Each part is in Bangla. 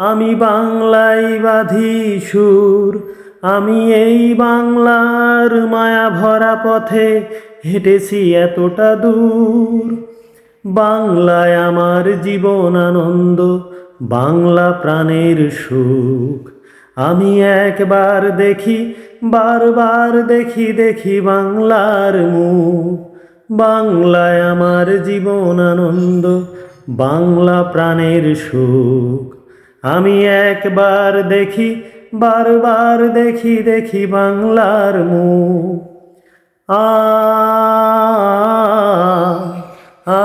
আমি বাংলাই বাঁধি সুর। আমি এই বাংলার মায়া ভরা পথে হেঁটেছি এতটা দূর। বাংলায় আমার জীবন আনন্দ, বাংলা প্রাণের সুখ। আমি একবার দেখি, বারবার দেখি দেখি বাংলার মুখ। বাংলায় আমার জীবন আনন্দ, বাংলা প্রাণের সুখ। আমি একবার দেখি, বারবার দেখি দেখি বাংলার মুখ। আ আ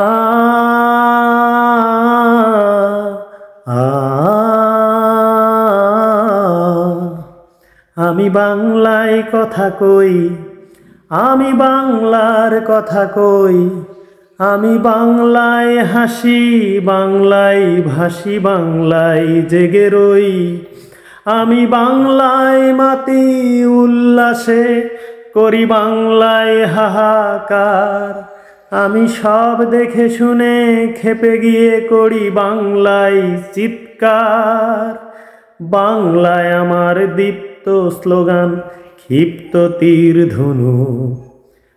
আমি বাংলায় কথা কই, আমি বাংলার কথা কই। আমি বাংলায় হাসি, বাংলায় ভাসি, বাংলায় জেগে রই। আমি বাংলায় মাতি উল্লাসে করি, বাংলায় হাহাকার। আমি সব দেখে শুনে খেপে গিয়ে করি, বাংলায় চিৎকার। বাংলায় আমার দীপ্ত স্লোগান, ক্ষিপ্ত তীর ধনু।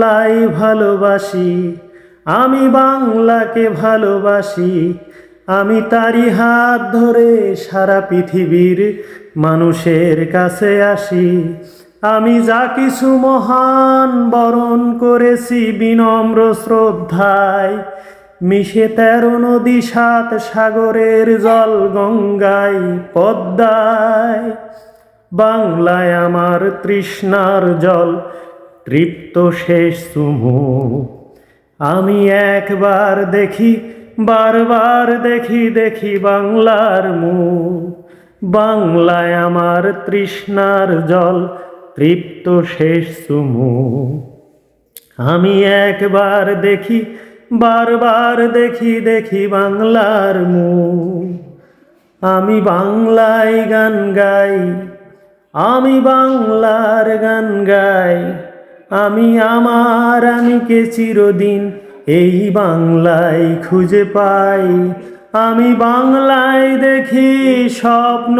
বাংলায় ভালোবাসি, আমি বাংলাকে ভালোবাসি, আমি তারি হাত ধরে সারা পৃথিবীর মানুষের কাছে আসি। আমি যা কিছু মহান বরণ করেছি বিনম্র শ্রদ্ধায়, মিশে তেরো নদী সাত সাগরের জল গঙ্গায় পদ্মায়। বাংলায় আমার তৃষ্ণার জল তৃপ্ত শেষ সুমু। আমি একবার দেখি, বারবার দেখি দেখি বাংলার মুখ বাংলায় আমার তৃষ্ণার জল, তৃপ্ত শেষ সুমু। আমি একবার দেখি, বারবার দেখি দেখি বাংলার মুখ আমি বাংলায় গান গাই, আমি বাংলার গান গাই। আমি আমার আমিকে চিরদিন এই বাংলায় খুঁজে পাই। আমি বাংলায় দেখি স্বপ্ন,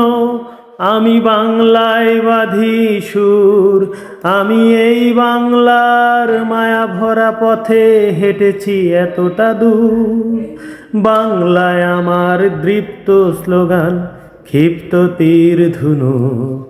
আমি বাংলায় বাঁধি সুর। আমি এই বাংলার মায়া ভরা পথে হেঁটেছি এতটা দূর। বাংলায় আমার দৃপ্ত স্লোগান, ক্ষিপ্ত তীর ধুনু।